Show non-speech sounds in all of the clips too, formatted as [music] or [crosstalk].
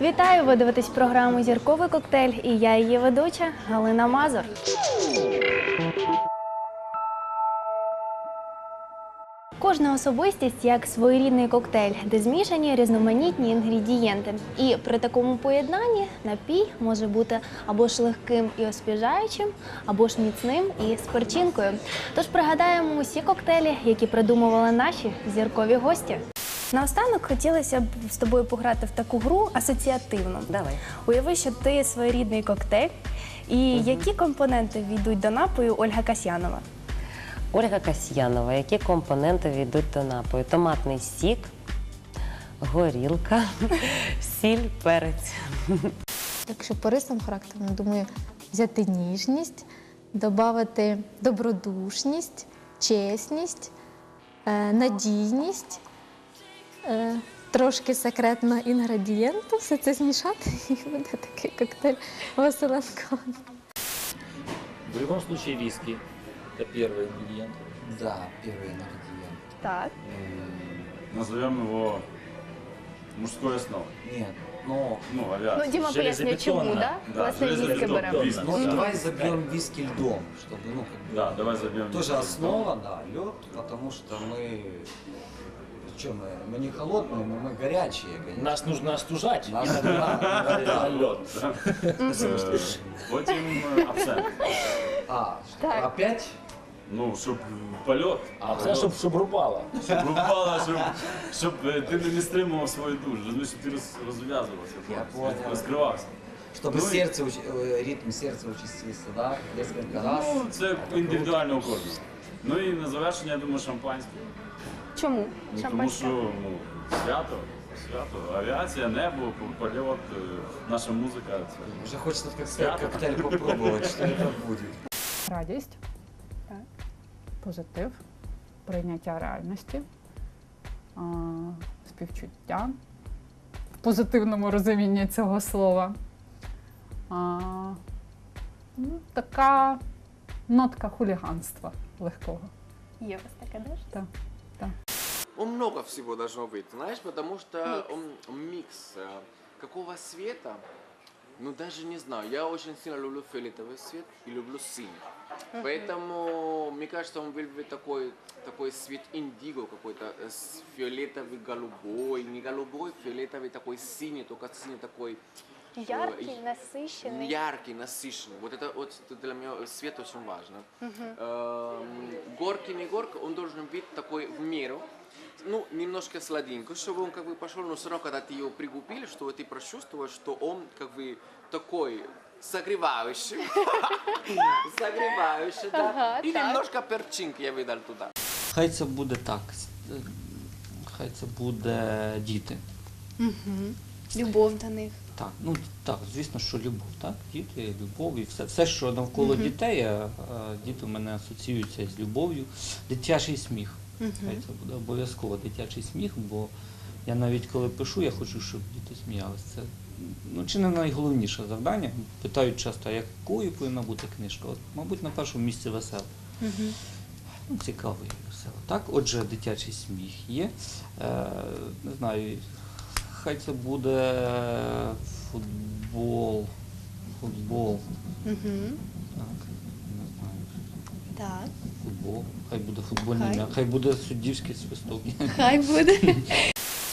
Вітаю! Ви дивитесь програму Зірковий коктейль і я її ведуча Галина Мазур. Кожна особистість як своєрідний коктейль, де змішані різноманітні інгредієнти. І при такому поєднанні напій може бути або ж легким і освіжаючим, або ж міцним і з перчинкою. Тож пригадаємо усі коктейлі, які придумували наші зіркові гості. Наостанок хотілося б з тобою пограти в таку гру асоціативну. Давай. Уяви, що ти своєрідний коктейль, і які компоненти війдуть до напою Ольга Касьянова? Ольга Касьянова. Які компоненти війдуть до напою? Томатний сік, горілка, [laughs] сіль, перець. Якщо по рисам характеру, думаю, взяти ніжність, додати добродушність, чесність, е, надійність, е, трошки секретного інгредієнту, все це змішати [laughs] і буде такий коктейль Василенко. В любом случае виски. Это первый ингредиент. Да, первый ингредиент. Так. М, Назовем его мужской основой. Нет, но... Ну, авиация. Ну, Діма пояснює, чому, Железобетонна. да? Да, Власне, віскі железобетон. беремо. Виски. Ну, Да. давай забьем виски льдом, чтобы, ну, как бы... Да, давай забьем. Тоже основа, да, лед, потому что мы... Что мы? Мы не холодные, но мы горячие, конечно. Нас нужно остужать. Нас- иногда да, на да. лед. Е, Потім е, абсент. А, Так. опять? Ну, щоб польот. А все, щоб, щоб рубало. Щоб рубала, щоб, щоб е, ти не стримував свою душу, розумієш, щоб ти роз, розв'язувався, Я просто, понял. розкривався. Чтобы Ну и- сердце, уч- э, ритм сердца участился, да, несколько раз. Ну, це індивідуально у кожного. Ну і на завершення, я думаю, шампанське. Чому? Ну, тому Шампанське? що ну, свято, свято, авіація, небо, польот, е, наша музика. Це Уже хочется как Свято. коктейль попробовать, что это будет. радість, Так. позитив, прийняття реальності, а, співчуття в позитивному розумінні цього слова. А, ну, така нотка хуліганства легкого. Є у вас таке теж? Так, так. Он много всего должно быть, знаешь, потому что он микс. э, Какого цвета? Ну даже не знаю. Я очень сильно люблю фиолетовый цвет и люблю синий. Поэтому, мне кажется, он бы такой, такой цвет индиго какой-то, э, с фиолетовый голубой, не голубой, фиолетовый такой синий, только синий такой Яркий, Ой. насищений. яркий, насыщенный. Вот это вот для меня цвет очень важно. Эм, Горький, не горький, он должен быть такой в меру. Ну, немножко сладенький, чтобы он как бы пошел, но все равно, когда ты его пригубили, что ты прочувствуешь, что он как бы такой согревающий. [laughs] Согревающий, да. Ага, И так. немножко перчинки я выдал туда. Хай це буде так. с- е, Хай це буде діти. Любов до них. Так, ну так, звісно, що любов, так? Діти, любов і все. Все, що навколо дітей, а, а, діти в мене асоціюються з любов'ю. Дитячий сміх. Хай це буде обов'язково дитячий сміх, бо я навіть коли пишу, я хочу, щоб діти сміялися. Це ну, чи не найголовніше завдання. Питають часто, а якою повинна бути книжка? От, мабуть, на першому місці весела. Ну, цікавий і весело. Так, отже, дитячий сміх є. Е, не знаю, хай це буде футбол. Футбол. Угу. Так, не знаю. Так. Футбол. Хай буде футбольний Хай. м'яч. Хай буде суддівський свисток. Хай буде. [laughs]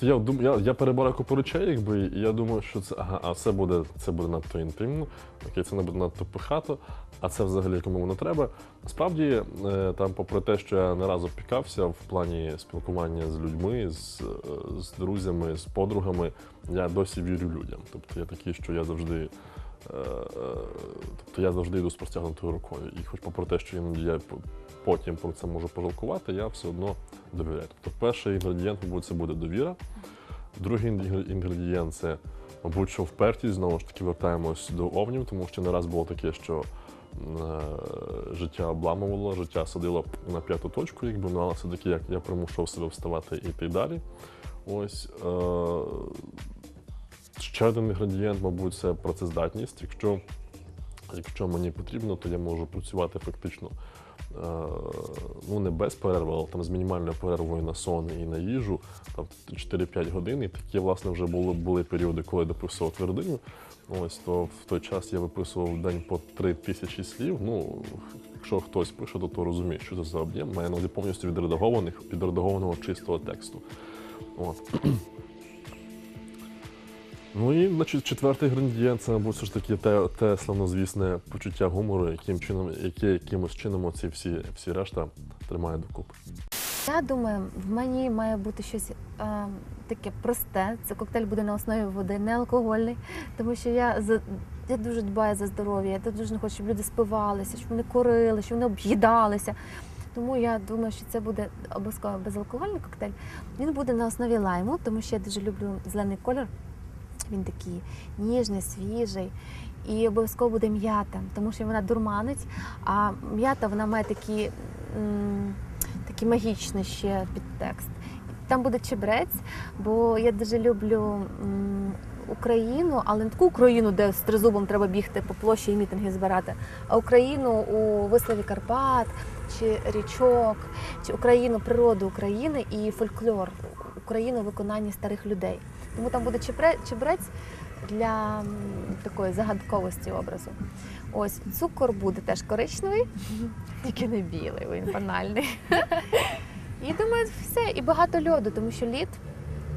Я дум, я, я перебираю купу речей, якби, і я думаю, що це ага, а це буде це буде надто інтимно, окей, це не буде надто пихато, а це взагалі кому не треба. Насправді, е, там, попри те, що я не раз опікався в плані спілкування з людьми, з, е, з друзями, з подругами, я досі вірю людям. Тобто я такий, що я завжди. е, е, Тобто я завжди йду з простягнутою рукою. І хоч попри те, що іноді я потім про це можу пожалкувати, я все одно довіряю. Тобто перший інгредієнт, мабуть, це буде довіра. Другий інгредієнт це, мабуть, що впертість. Знову ж таки, вертаємось до овнів, тому що не раз було таке, що е, життя обламувало, життя садило на п'яту точку, якби, ну, але все-таки як я примушував себе вставати і йти далі. Ось. Е, ще один інгредієнт, мабуть, це працездатність. Якщо Якщо мені потрібно, то я можу працювати фактично ну не без перерви, але там з мінімальною перервою на сон і на їжу, там 4-5 годин. І такі, власне, вже були, були періоди, коли я дописував твердиню. Ось то в той час я виписував день по 3 тисячі слів. Ну, якщо хтось пише, то, то розуміє, що це за об'єм. Має на повністю відредагованих, відредагованого чистого тексту. От. Ну і значить, четвертий інгредієнт це, мабуть, все ж таки те, те славнозвісне почуття гумору, яким чином, яке якимось чином оці всі, всі решта тримає докупи. Я думаю, в мені має бути щось е, таке просте. Це коктейль буде на основі води, не алкогольний, тому що я за я дуже дбаю за здоров'я. Я дуже не хочу, щоб люди спивалися, щоб вони курили, щоб вони об'їдалися. Тому я думаю, що це буде обов'язково безалкогольний коктейль. Він буде на основі лайму, тому що я дуже люблю зелений колір. Він такий ніжний, свіжий. І обов'язково буде м'ята, тому що вона дурманить, а м'ята вона має такі, м, такий магічний ще підтекст. Там буде чебрець, бо я дуже люблю Україну, але не таку Україну, де з тризубом треба бігти по площі і мітинги збирати, а Україну у вислові Карпат чи річок, чи Україну, природу України і фольклор України у виконанні старих людей. Тому там буде чебрець для такої загадковості образу. Ось цукор буде теж коричневий, тільки не білий, він банальний. [laughs] І думаю, все, і багато льоду, тому що лід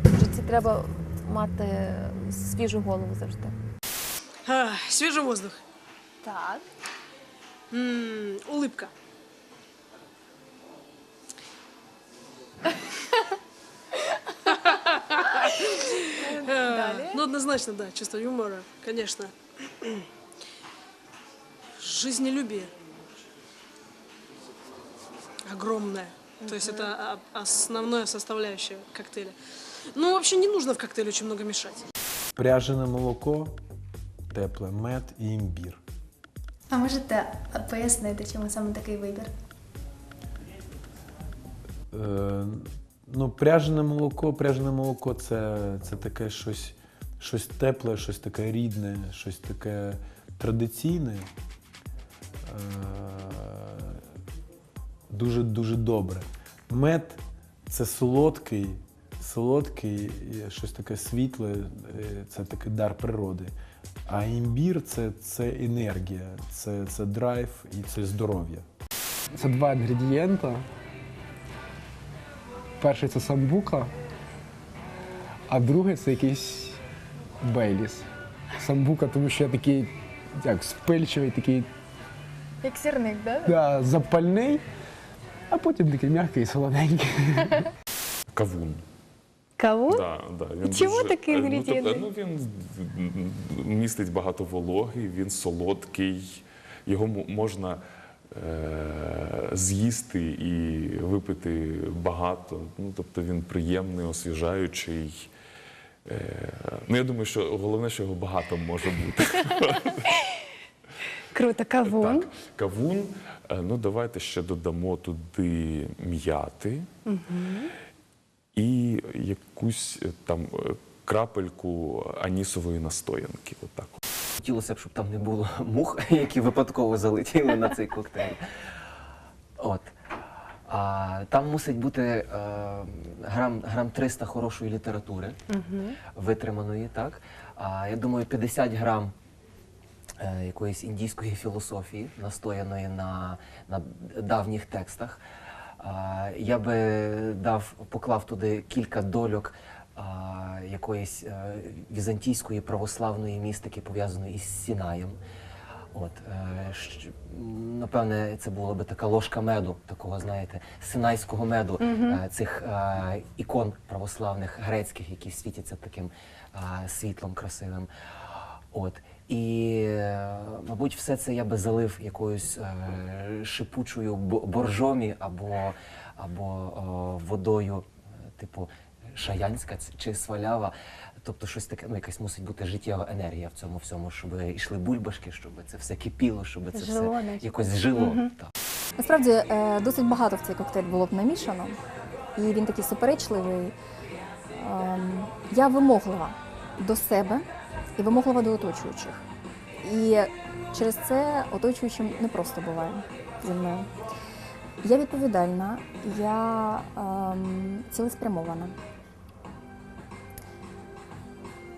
в житті треба мати свіжу голову завжди. А, свежий воздух. Так. М, улыбка. [laughs] Ну, однозначно, да, чувство юмора, конечно. Жизнелюбие. Огромное. То есть это о- основная составляющая коктейля. Ну, вообще не нужно в коктейль очень много мешать. Пряжене молоко, тепле, мед і імбір. А можете пояснити, чому саме такий вибір? Е, ну, пряжене молоко, пряжене молоко це, це таке щось, щось тепле, щось таке рідне, щось таке традиційне. Е, дуже дуже добре. Мед це солодкий, солодкий, щось таке світле, е, це такий дар природи. А імбір це, це енергія, це, це драйв і це здоров'я. Це два інгредієнта. Перший це самбука, а другий це якийсь бейліс. Самбука, тому що я такий як спильчивий, такий Як сірник, так? да, запальний, а потім такий м'який і солоденький. Кавун. Кавун? Да, да, він Чому дуже- такий е, ну, інгредієнт? тобто, Ну, він містить багато вологи, він солодкий, його м- можна е- з'їсти і випити багато. Ну, тобто він приємний, освіжаючий. Е- ну, я думаю, що головне, що його багато може бути. [laughs] Круто, кавун. Так, кавун. Е, Ну, давайте ще додамо туди м'яти і якусь е, там крапельку анісової настоянки. Отак. Хотілося б, щоб там не було мух, [laughs] які випадково залетіли на цей коктейль. От. А, там мусить бути е, грам, грам 300 хорошої літератури, витриманої, так? А, я думаю, 50 грам е, якоїсь індійської філософії, настояної на, на давніх текстах. А, я би дав, поклав туди кілька дольок а, якоїсь е, візантійської православної містики, пов'язаної із Сінаєм. От, е, щ- напевне, це була би така ложка меду, такого, знаєте, синайського меду, е, цих е, ікон православних грецьких, які світяться таким е, світлом красивим. От. І, е, мабуть, все це я би залив якоюсь е, шипучою бо- боржомі або, або о, водою, е, типу шаянська чи свалява. Тобто щось таке, ну якась мусить бути життєва енергія в цьому всьому, щоб йшли бульбашки, щоб це все кипіло, щоб це Жило, все наче. якось жило. Так. Насправді е, досить багато в цей коктейль було б намішано, і він такий суперечливий. Ем, Я вимоглива до себе і вимоглива до оточуючих. І через це оточуючим не просто буває зі мною. Я відповідальна, я ем, цілеспрямована.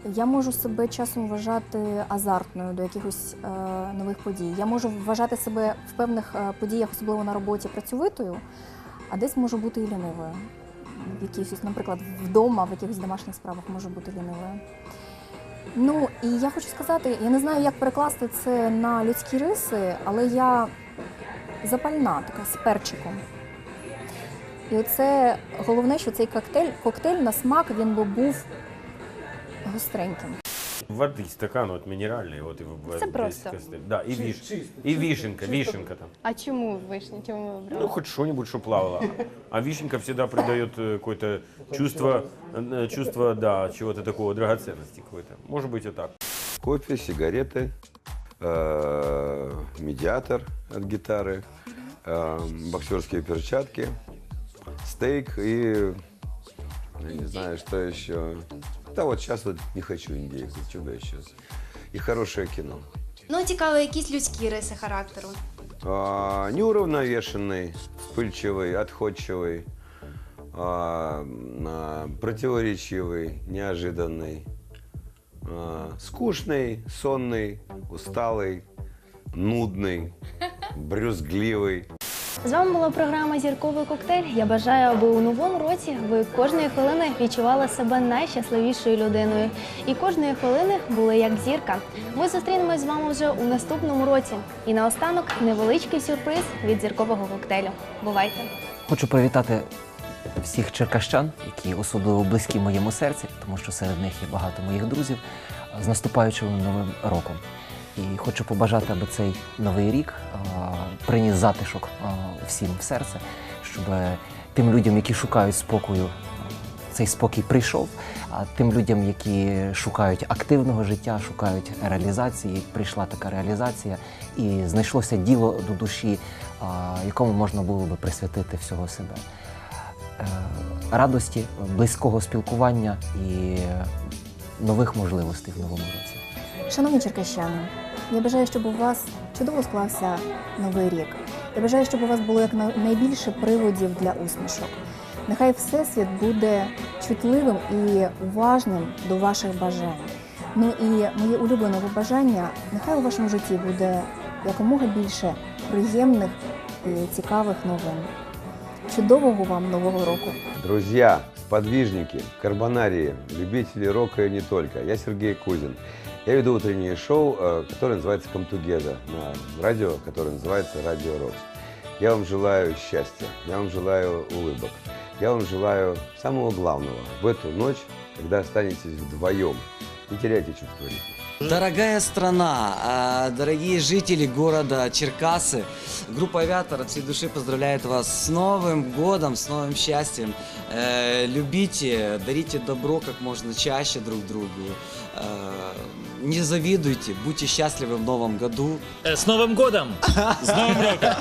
Я можу себе часом вважати азартною до якихось е, нових подій. Я можу вважати себе в певних е, подіях, особливо на роботі, працьовитою, а десь можу бути і лінивою. В якихось, наприклад, вдома, в якихось домашніх справах можу бути лінивою. Ну і я хочу сказати, я не знаю, як перекласти це на людські риси, але я запальна, така з перчиком. І оце головне, що цей коктейль, коктейль на смак він би був гостреньким. Воды, стакан вот минеральный, вот и в- Це просто. костыль. Да, и, Чис- виш... чисто, и вишенка, чисто. вишенка там. А чому вишня? Чому ви? Ну, хоть что-нибудь, что плавало. А вишенка всегда придает э, какое-то чувство, э, чувство, да, чего-то такого, драгоценности какой-то. Может быть и так. Кофе, сигареты, э, медиатор от гитары, э, боксерские перчатки, стейк и я не знаю, что еще. Да вот сейчас вот не хочу индейку, что бы еще. И хорошее кино. Ну, цікаво, якісь людські риси характеру. А, неуравновешенный, вспыльчивый, отходчивый, а, а, противоречивый, неожиданный, а, скучный, сонный, усталый, нудный, [laughs] брюзгливый. З вами була програма Зірковий коктейль. Я бажаю, аби у новому році ви кожної хвилини відчували себе найщасливішою людиною. І кожної хвилини були як зірка. Ми зустрінемось з вами вже у наступному році. І наостанок невеличкий сюрприз від зіркового коктейлю. Бувайте! Хочу привітати всіх черкащан, які особливо близькі моєму серці, тому що серед них є багато моїх друзів, з наступаючим новим роком. І хочу побажати, аби цей новий рік приніс затишок всім в серце, щоб тим людям, які шукають спокою, цей спокій прийшов. А тим людям, які шукають активного життя, шукають реалізації, прийшла така реалізація, і знайшлося діло до душі, якому можна було би присвятити всього себе. Е, Радості, близького спілкування і нових можливостей в новому році. Шановні черкащани, я бажаю, щоб у вас чудово склався новий рік. Я бажаю, щоб у вас було як на- найбільше приводів для усмішок. Нехай Всесвіт буде чутливим і уважним до ваших бажань. Ну і моє улюблене побажання, нехай у вашому житті буде якомога більше приємних і цікавих новин. Чудового вам нового року! Друзья, сподвижники, карбонарии, любители рока и не только. Я Сергей Кузин. Я веду утреннее шоу, э, которое называется «Come Together» на радио, которое называется «Радио Рокс». Я вам желаю счастья, я вам желаю улыбок, я вам желаю самого главного в эту ночь, когда останетесь вдвоем. Не теряйте чувство ритма. Дорогая страна, а, дорогие жители города Черкасы, группа «Авиатор» от всей души поздравляет вас с Новым годом, с новым счастьем. Э, Любите, дарите добро как можно чаще друг другу. Э, Не завидуйте, будьте счастливы в новом году. С Новым годом! С Новым роком!